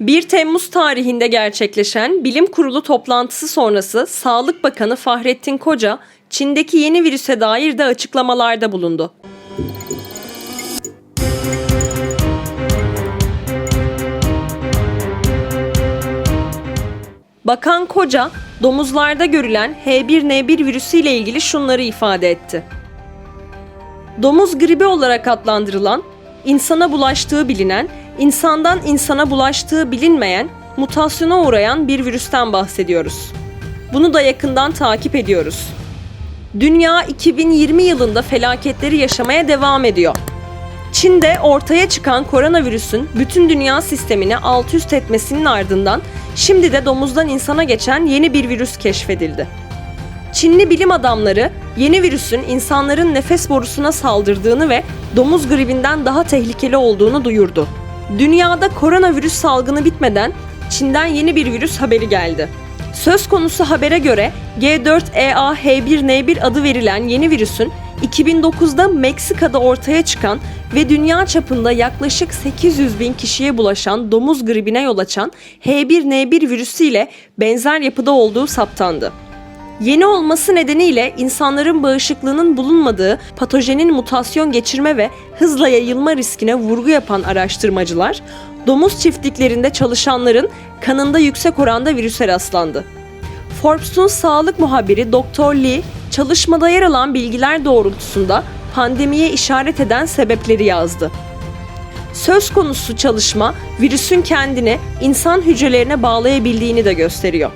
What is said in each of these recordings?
1 Temmuz tarihinde gerçekleşen bilim kurulu toplantısı sonrası Sağlık Bakanı Fahrettin Koca, Çin'deki yeni virüse dair de açıklamalarda bulundu. Bakan Koca, domuzlarda görülen H1N1 virüsü ile ilgili şunları ifade etti. Domuz gribi olarak adlandırılan, insana bulaştığı bilinen, insandan insana bulaştığı bilinmeyen, mutasyona uğrayan bir virüsten bahsediyoruz. Bunu da yakından takip ediyoruz. Dünya 2020 yılında felaketleri yaşamaya devam ediyor. Çin'de ortaya çıkan koronavirüsün bütün dünya sistemini alt üst etmesinin ardından şimdi de domuzdan insana geçen yeni bir virüs keşfedildi. Çinli bilim adamları yeni virüsün insanların nefes borusuna saldırdığını ve domuz gribinden daha tehlikeli olduğunu duyurdu. Dünyada koronavirüs salgını bitmeden Çin'den yeni bir virüs haberi geldi. Söz konusu habere göre G4EA-H1N1 adı verilen yeni virüsün 2009'da Meksika'da ortaya çıkan ve dünya çapında yaklaşık 800 bin kişiye bulaşan domuz gribine yol açan H1N1 virüsüyle benzer yapıda olduğu saptandı. Yeni olması nedeniyle insanların bağışıklığının bulunmadığı patojenin mutasyon geçirme ve hızla yayılma riskine vurgu yapan araştırmacılar, domuz çiftliklerinde çalışanların kanında yüksek oranda virüse rastlandı. Forbes'un sağlık muhabiri Dr. Lee, çalışmada yer alan bilgiler doğrultusunda pandemiye işaret eden sebepleri yazdı. Söz konusu çalışma virüsün kendini insan hücrelerine bağlayabildiğini de gösteriyor.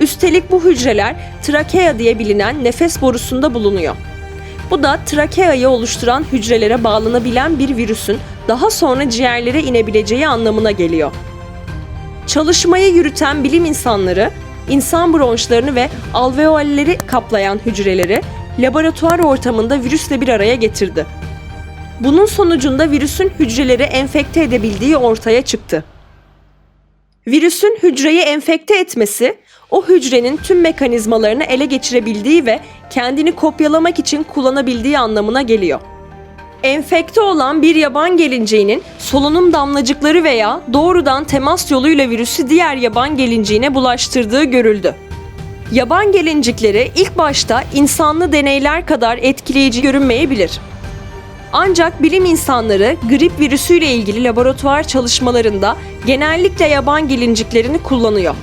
Üstelik bu hücreler trakea diye bilinen nefes borusunda bulunuyor. Bu da trakeayı oluşturan hücrelere bağlanabilen bir virüsün daha sonra ciğerlere inebileceği anlamına geliyor. Çalışmayı yürüten bilim insanları, insan bronşlarını ve alveolleri kaplayan hücreleri laboratuvar ortamında virüsle bir araya getirdi. Bunun sonucunda virüsün hücreleri enfekte edebildiği ortaya çıktı. Virüsün hücreyi enfekte etmesi, o hücrenin tüm mekanizmalarını ele geçirebildiği ve kendini kopyalamak için kullanabildiği anlamına geliyor. Enfekte olan bir yaban gelinciğinin solunum damlacıkları veya doğrudan temas yoluyla virüsü diğer yaban gelinciğine bulaştırdığı görüldü. Yaban gelincikleri ilk başta insanlı deneyler kadar etkileyici görünmeyebilir. Ancak bilim insanları grip virüsüyle ilgili laboratuvar çalışmalarında genellikle yaban gelinciklerini kullanıyor.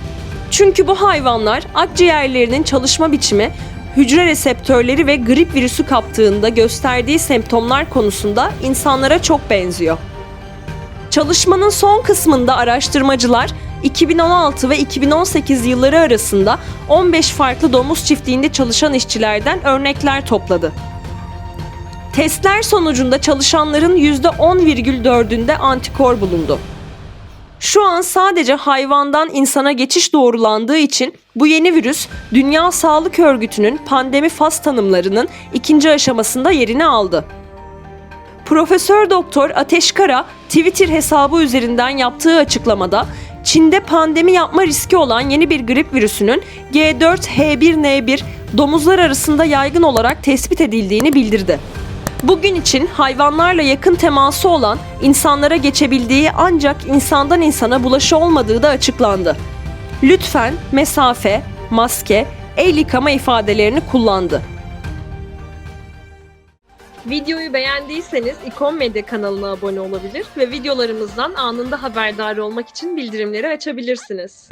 Çünkü bu hayvanlar akciğerlerinin çalışma biçimi, hücre reseptörleri ve grip virüsü kaptığında gösterdiği semptomlar konusunda insanlara çok benziyor. Çalışmanın son kısmında araştırmacılar 2016 ve 2018 yılları arasında 15 farklı domuz çiftliğinde çalışan işçilerden örnekler topladı. Testler sonucunda çalışanların %10,4'ünde antikor bulundu. Şu an sadece hayvandan insana geçiş doğrulandığı için bu yeni virüs Dünya Sağlık Örgütü'nün pandemi faz tanımlarının ikinci aşamasında yerini aldı. Profesör Doktor Ateş Kara Twitter hesabı üzerinden yaptığı açıklamada Çin'de pandemi yapma riski olan yeni bir grip virüsünün G4H1N1 domuzlar arasında yaygın olarak tespit edildiğini bildirdi. Bugün için hayvanlarla yakın teması olan insanlara geçebildiği ancak insandan insana bulaşı olmadığı da açıklandı. Lütfen mesafe, maske, el yıkama ifadelerini kullandı. Videoyu beğendiyseniz İkon Medya kanalına abone olabilir ve videolarımızdan anında haberdar olmak için bildirimleri açabilirsiniz.